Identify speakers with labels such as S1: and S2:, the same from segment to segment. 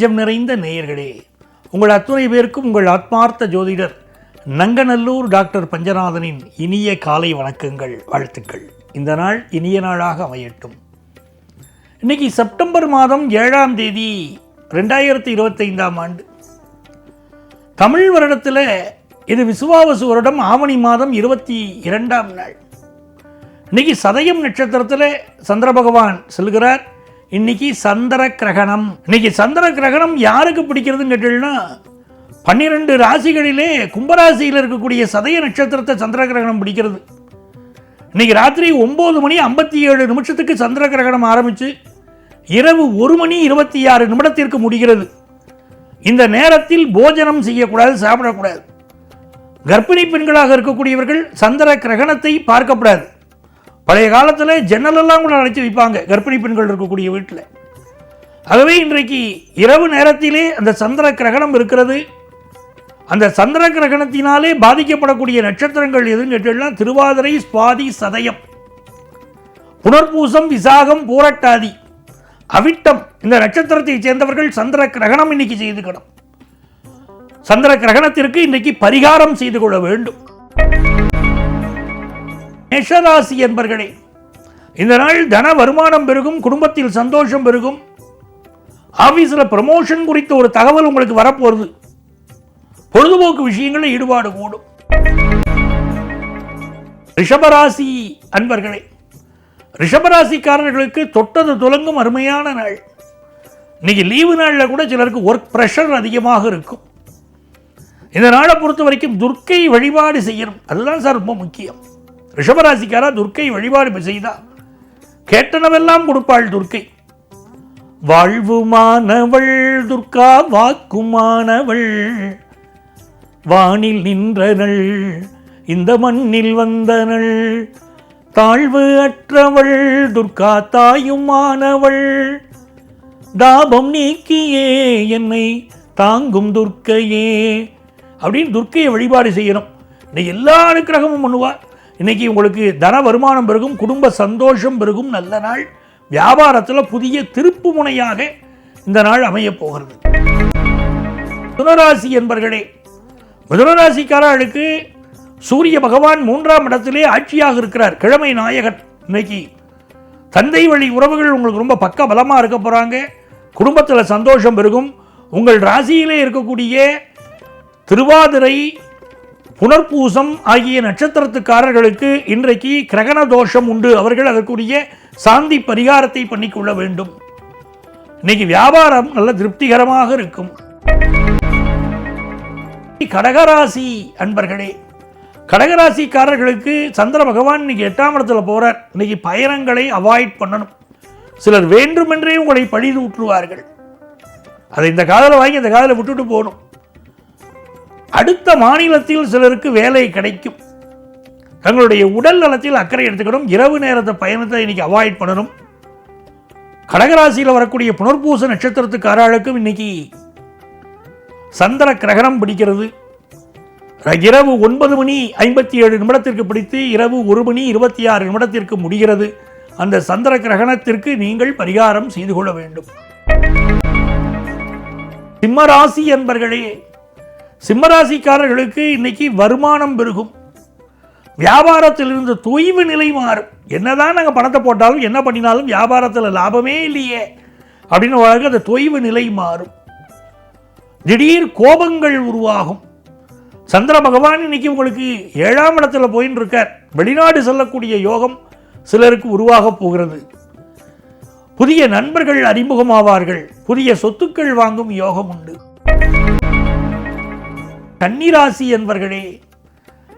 S1: நெஞ்சம் நிறைந்த நேயர்களே உங்கள் அத்துணை பேருக்கும் உங்கள் ஆத்மார்த்த ஜோதிடர் நங்கநல்லூர் டாக்டர் பஞ்சநாதனின் இனிய காலை வணக்கங்கள் வாழ்த்துக்கள். இந்த நாள் இனிய நாளாக அமையட்டும். இன்னைக்கு செப்டம்பர் மாதம் ஏழாம் தேதி ரெண்டாயிரத்தி இருபத்தைந்தாம் ஆண்டு. தமிழ் வருடத்தில் இது விசுவாவசு வருடம் ஆவணி மாதம் இருபத்தி இரண்டாம் நாள். இன்னைக்கு சதயம் நட்சத்திரத்தில் சந்திர பகவான் செல்கிறார். இன்னைக்கு சந்திர கிரகணம். இன்னைக்கு சந்திர கிரகணம் யாருக்கு பிடிக்கிறதுன்னு கேட்டீங்கன்னா பன்னிரெண்டு ராசிகளிலே கும்பராசியில் இருக்கக்கூடிய சதய நட்சத்திரத்தை சந்திர கிரகணம் பிடிக்கிறது. இன்னைக்கு ராத்திரி ஒம்பது மணி ஐம்பத்தி ஏழு நிமிஷத்துக்கு சந்திர கிரகணம் ஆரம்பித்து இரவு ஒரு மணி இருபத்தி ஆறு நிமிடத்திற்கு முடிகிறது. இந்த நேரத்தில் போஜனம் செய்யக்கூடாது சாப்பிடக்கூடாது. கர்ப்பிணி பெண்களாக இருக்கக்கூடியவர்கள் சந்திர கிரகணத்தை பார்க்கக்கூடாது. பழைய காலத்தில் ஜன்னலெல்லாம் கூட அழைச்சி வைப்பாங்க. கர்ப்பிணி பெண்கள் இருக்கக்கூடிய வீட்டில். ஆகவே இன்றைக்கு இரவு நேரத்திலே அந்த சந்திர கிரகணம் இருக்கிறது. அந்த சந்திர கிரகணத்தினாலே பாதிக்கப்படக்கூடிய நட்சத்திரங்கள் எதுன்னு கேட்டால் திருவாதிரை சுவாதி சதயம். புனர்பூசம் விசாகம் பூரட்டாதி. அவிட்டம். இந்த நட்சத்திரத்தைச் சேர்ந்தவர்கள் சந்திர கிரகணம் இன்னைக்கு செய்துக்கணும். சந்திர கிரகணத்திற்கு இன்னைக்கு பரிகாரம் செய்து கொள்ள வேண்டும். மேஷராசி என்பர்களே இந்த நாள் தன வருமானம் பெருகும் குடும்பத்தில் சந்தோஷம் பெருகும். ஆஃபீஸில் ப்ரமோஷன் குறித்த ஒரு தகவல் உங்களுக்கு வரப்போகுது பொழுதுபோக்கு விஷயங்களில் ஈடுபாடு கூடும். ரிஷபராசி அன்பர்களே ரிஷபராசிக்காரர்களுக்கு தொட்டது துலங்கும் அருமையான நாள். இன்னைக்கு லீவு நாளில் கூட சிலருக்கு ஒர்க் ப்ரெஷர் அதிகமாக இருக்கும். இந்த நாளை பொறுத்த வரைக்கும் துர்க்கை வழிபாடு செய்யணும். அதுதான் சார் ரொம்ப முக்கியம். ரிஷபராசிக்காரா துர்க்கை வழிபாடு செய்தா? கேட்டனவெல்லாம் கொடுப்பாள் துர்க்கை. வாழ்வுமானவள் துர்க்கா வாக்குமானவள். வானில் நின்றனள் இந்த மண்ணில் வந்தனள். தாழ்வு அற்றவள் துர்கா தாயுமானவள் தாபம் நீக்கியே என்னை தாங்கும் துர்க்கையே. அப்படின்னு துர்க்கையை வழிபாடு செய்யணும். இந்த எல்லா அனுக்கிரகமும் பண்ணுவார் இன்னைக்கு உங்களுக்கு தன வருமானம் பெருகும் குடும்ப சந்தோஷம் பெருகும். நல்ல நாள். வியாபாரத்தில் புதிய திருப்பு முனையாக இந்த நாள் அமையப் போகிறது. மிதுனராசி என்பர்களே மிதுனராசிக்காரர்களுக்கு சூரிய பகவான் மூன்றாம் இடத்திலே ஆட்சியாக இருக்கிறார். கிழமை நாயகன் இன்னைக்கு. தந்தை வழி உறவுகள் உங்களுக்கு ரொம்ப பக்க பலமாக இருக்க போகிறாங்க குடும்பத்தில் சந்தோஷம் பெருகும். உங்கள் ராசியிலே இருக்கக்கூடிய திருவாதிரை புனர்பூசம் ஆகிய நட்சத்திரத்துக்காரர்களுக்கு இன்றைக்கு கிரகண தோஷம் உண்டு. அவர்கள் அதற்குரிய சாந்தி பரிகாரத்தை பண்ணிக்கொள்ள வேண்டும். இன்னைக்கு வியாபாரம் நல்ல திருப்திகரமாக இருக்கும். கடகராசி அன்பர்களே கடகராசிக்காரர்களுக்கு சந்திர பகவான் இன்னைக்கு எட்டாம் இடத்துல போகிறார் இன்னைக்கு பயணங்களை அவாய்ட் பண்ணணும். சிலர் வேண்டுமென்றே உங்களை பழிது ஊற்றுவார்கள் அதை இந்த காதலை வாங்கி இந்த காதலை விட்டுட்டு போகணும். அடுத்த மாநிலத்தில் சிலருக்கு வேலை கிடைக்கும். தங்களுடைய உடல் நலத்தில் அக்கறை எடுத்துக்கணும். இரவு நேரத்தை பயணத்தை இன்னைக்கு அவாய்ட் பண்ணணும். கடகராசியில் வரக்கூடிய புனர்பூச நட்சத்திரத்துக்கு நட்சத்திரத்துக்காரர்களுக்கும் இன்னைக்கு சந்திர கிரகணம் பிடிக்கிறது. இரவு ஒன்பது மணி ஐம்பத்தி ஏழு நிமிடத்திற்கு பிடித்து இரவு ஒரு மணி இருபத்தி ஆறு நிமிடத்திற்கு முடிகிறது. அந்த சந்திர கிரகணத்திற்கு நீங்கள் பரிகாரம் செய்து கொள்ள வேண்டும். சிம்மராசி என்பர்களே சிம்மராசிக்காரர்களுக்கு இன்னைக்கு வருமானம் பெருகும். வியாபாரத்தில் இருந்த தொய்வு நிலை மாறும். என்னதான் நாங்கள் பணத்தை போட்டாலும் என்ன பண்ணினாலும் வியாபாரத்தில் லாபமே இல்லையே. அப்படின்னு வழக்கு அந்த தொய்வு நிலை மாறும். திடீர் கோபங்கள் உருவாகும். சந்திர பகவான் இன்னைக்கு உங்களுக்கு ஏழாம் இடத்துல போயின்னு இருக்கார் வெளிநாடு செல்லக்கூடிய யோகம் சிலருக்கு உருவாக போகிறது. புதிய நண்பர்கள் அறிமுகமாவார்கள். புதிய சொத்துக்கள் வாங்கும் யோகம் உண்டு. கன்னிராசி என்பர்களே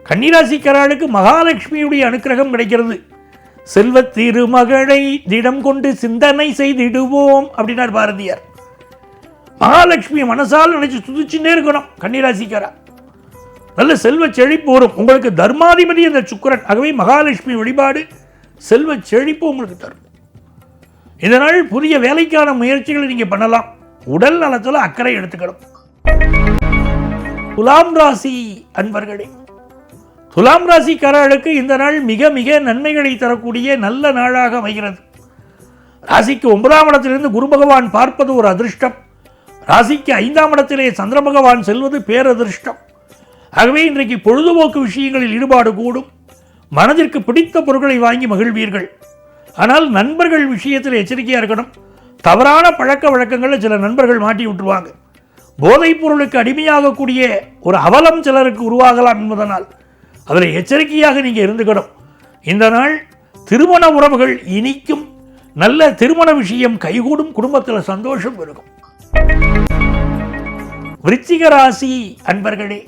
S1: கன்னிராசிக்காரர்களுக்கு மகாலட்சுமியுடைய அனுக்கிரகம் கிடைக்கிறது. செல்வ திருமகளை திடம் கொண்டு சிந்தனை செய்திடுவோம் அப்படின்னார் பாரதியார். மகாலட்சுமி மனசால் நினைச்சு துதிச்சுட்டே இருக்கணும் கன்னிராசிக்காரா. நல்ல செல்வ செழிப்பு வரும் உங்களுக்கு தர்மாதிபதி அந்த சுக்கரன் ஆகவே மகாலட்சுமி வழிபாடு செல்வ செழிப்பு உங்களுக்கு தரும். இதனால் புதிய வேலைக்கான முயற்சிகளை நீங்கள் பண்ணலாம். உடல் நலத்தில் அக்கறை எடுத்துக்கணும். துலாம் ராசி அன்பர்களே துலாம் ராசிக்காரர்களுக்கு இந்த நாள் மிக மிக நன்மைகளை தரக்கூடிய நல்ல நாளாக அமைகிறது. ராசிக்கு ஒன்பதாம் இடத்திலிருந்து குரு பகவான் பார்ப்பது ஒரு அதிர்ஷ்டம். ராசிக்கு ஐந்தாம் இடத்திலே சந்திர பகவான் செல்வது பேரதிர்ஷ்டம். ஆகவே இன்றைக்கு பொழுதுபோக்கு விஷயங்களில் ஈடுபாடு கூடும். மனதிற்கு பிடித்த பொருட்களை வாங்கி மகிழ்வீர்கள். ஆனால் நண்பர்கள் விஷயத்தில் எச்சரிக்கையாக இருக்கணும். தவறான பழக்க வழக்கங்களில் சில நண்பர்கள் மாட்டி விட்டுருவாங்க. போதைப் பொருளுக்கு அடிமையாகக்கூடிய ஒரு அவலம் சிலருக்கு உருவாகலாம் என்பதனால் அதில் எச்சரிக்கையாக நீங்கள் இருந்துக்கணும். இந்த நாள் திருமண உறவுகள் இனிக்கும். நல்ல திருமண விஷயம் கைகூடும் குடும்பத்தில் சந்தோஷம் இருக்கும். விருச்சிக ராசி அன்பர்களே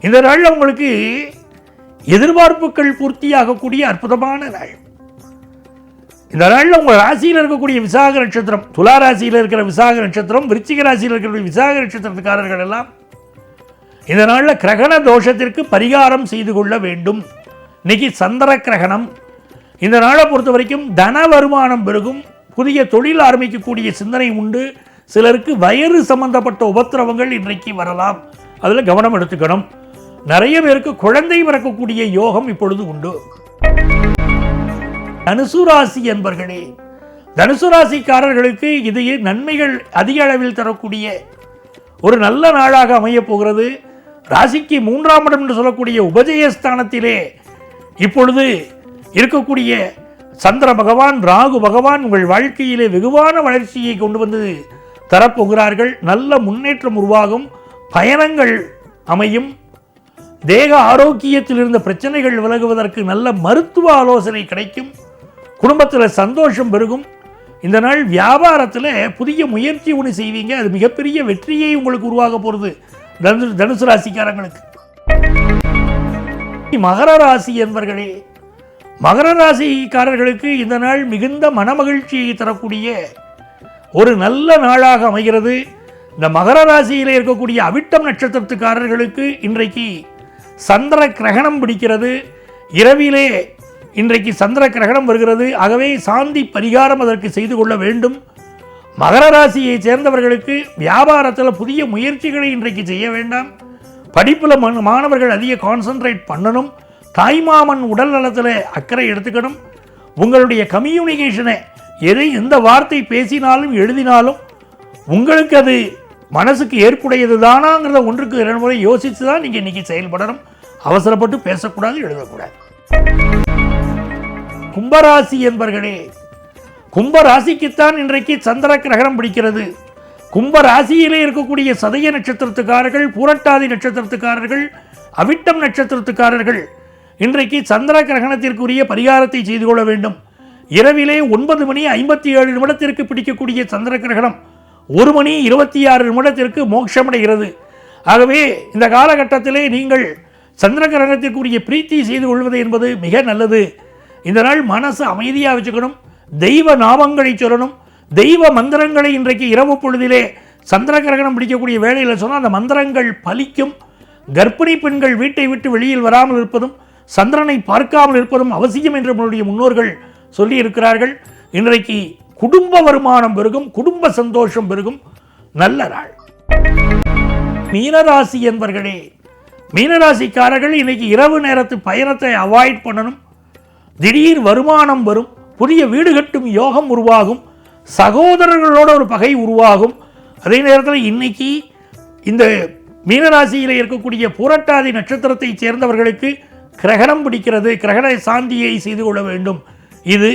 S1: இந்த நாள் உங்களுக்கு எதிர்பார்ப்புகள் பூர்த்தியாகக்கூடிய அற்புதமான நாள். இந்த நாளில் உங்கள் ராசியில் இருக்கக்கூடிய விசாக நட்சத்திரம் துலா ராசியில் இருக்கிற விசாக நட்சத்திரம் விருச்சிக ராசியில் இருக்கிற விசாக நட்சத்திரத்துக்காரர்கள் எல்லாம் இந்த நாளில் கிரகண தோஷத்திற்கு பரிகாரம் செய்து கொள்ள வேண்டும். இன்னைக்கு சந்திர கிரகணம். இந்த நாளை பொறுத்த வரைக்கும் தன வருமானம் பெருகும். புதிய தொழில் ஆரம்பிக்கக்கூடிய சிந்தனை உண்டு. சிலருக்கு வயிறு சம்பந்தப்பட்ட உபத்திரவங்கள் இன்றைக்கு வரலாம். அதில் கவனம் எடுத்துக்கணும். நிறைய பேருக்கு குழந்தை பிறக்கக்கூடிய யோகம் இப்பொழுது உண்டு. தனுசு ராசி என்பர்களே தனுசு ராசிக்காரர்களுக்கு இது நன்மைகள் அதிக அளவில் தரக்கூடிய ஒரு நல்ல நாளாக அமையப் போகிறது. ராசிக்கு மூன்றாம் இடம் என்று சொல்லக்கூடிய உபஜயஸ்தானத்திலே இப்பொழுது இருக்கக்கூடிய சந்திர பகவான் ராகு பகவான் உங்கள் வாழ்க்கையிலே வெகுவான வளர்ச்சியை கொண்டு வந்து தரப்போகிறார்கள். நல்ல முன்னேற்றம் உருவாகும். பயணங்கள் அமையும். தேக ஆரோக்கியத்தில் இருந்த பிரச்சனைகள் விலகுவதற்கு நல்ல மருத்துவ ஆலோசனை கிடைக்கும். குடும்பத்தில் சந்தோஷம் பெருகும். இந்த நாள் வியாபாரத்தில் புதிய முயற்சி ஒன்று செய்வீங்க. அது மிகப்பெரிய வெற்றியை உங்களுக்கு உருவாக போகிறது தனுசு தனுசு ராசிக்காரங்களுக்கு. மகர ராசி என்பர்களே மகர ராசிக்காரர்களுக்கு இந்த நாள் மிகுந்த மனமகிழ்ச்சியை தரக்கூடிய ஒரு நல்ல நாளாக அமைகிறது. இந்த மகர ராசியில் இருக்கக்கூடிய அவிட்டம் நட்சத்திரத்துக்காரர்களுக்கு இன்றைக்கு சந்திர கிரகணம் பிடிக்கிறது. இரவிலே இன்றைக்கு சந்திர கிரகணம் வருகிறது. ஆகவே சாந்தி பரிகாரம் அதற்கு செய்து கொள்ள வேண்டும். மகர ராசியை சேர்ந்தவர்களுக்கு வியாபாரத்தில் புதிய முயற்சிகளை இன்றைக்கு செய்ய வேண்டாம். படிப்பில் மாணவர்கள் அதிக கான்சன்ட்ரேட் பண்ணணும். தாய்மாமன் உடல் நலத்தில் அக்கறை எடுத்துக்கணும். உங்களுடைய கம்யூனிகேஷனை எதை எந்த வார்த்தை பேசினாலும் எழுதினாலும் உங்களுக்கு அது மனசுக்கு ஏற்புடையது தானாங்கிறத ஒன்றுக்கு இரண்டு முறை யோசித்து தான் நீங்கள் இன்றைக்கி செயல்படணும். அவசரப்பட்டு பேசக்கூடாது எழுதக்கூடாது. கும்பராசி என்பர்களே கும்பராசிக்குத்தான் இன்றைக்கு சந்திர கிரகணம் பிடிக்கிறது. கும்பராசியிலே இருக்கக்கூடிய சதய நட்சத்திரத்துக்காரர்கள் பூரட்டாதி நட்சத்திரத்துக்காரர்கள் அவிட்டம் நட்சத்திரத்துக்காரர்கள் இன்றைக்கு சந்திர கிரகணத்திற்குரிய பரிகாரத்தை செய்து கொள்ள வேண்டும். இரவிலே ஒன்பது மணி ஐம்பத்தி ஏழு நிமிடத்திற்கு பிடிக்கக்கூடிய சந்திர கிரகணம் ஒரு மணி இருபத்தி ஆறு நிமிடத்திற்கு மோட்சமடைகிறது. ஆகவே இந்த காலகட்டத்திலே நீங்கள் சந்திர கிரகணத்திற்குரிய பிரீத்தி செய்து கொள்வது என்பது மிக நல்லது. இந்த நாள் மனசு அமைதியாக வச்சுக்கணும். தெய்வ நாமங்களை சொல்லணும். தெய்வ மந்திரங்களை இன்றைக்கு இரவு பொழுதிலே சந்திர கிரகணம் பிடிக்கக்கூடிய வேலையில் சொன்னால் அந்த மந்திரங்கள் பலிக்கும். கர்ப்பிணி பெண்கள் வீட்டை விட்டு வெளியில் வராமல் இருப்பதும் சந்திரனை பார்க்காமல் இருப்பதும் அவசியம் என்று நம்மளுடைய முன்னோர்கள் சொல்லி இருக்கிறார்கள் இன்றைக்கு குடும்ப வருமானம் பெருகும் குடும்ப சந்தோஷம் பெருகும். நல்ல நாள். மீனராசி என்பர்களே மீனராசிக்காரர்கள் இன்னைக்கு இரவு நேரத்து பயணத்தை அவாய்ட் பண்ணணும். திடீர் வருமானம் வரும் புதிய வீடு கட்டும் யோகம் உருவாகும் சகோதரர்களோட ஒரு பகை உருவாகும். அதே நேரத்தில் இன்னைக்கு இந்த மீனராசியில் இருக்கக்கூடிய புரட்டாதி நட்சத்திரத்தை சேர்ந்தவர்களுக்கு கிரகணம் பிடிக்கிறது கிரகண சாந்தியை செய்து கொள்ள வேண்டும். இது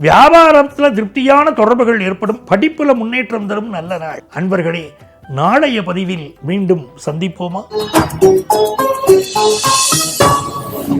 S1: வியாபாரத்தில் திருப்தியான தொடர்புகள் ஏற்படும் படிப்பில் முன்னேற்றம் தரும் நல்ல நாள். அன்பர்களே நாளைய பதிவில் மீண்டும் சந்திப்போமா?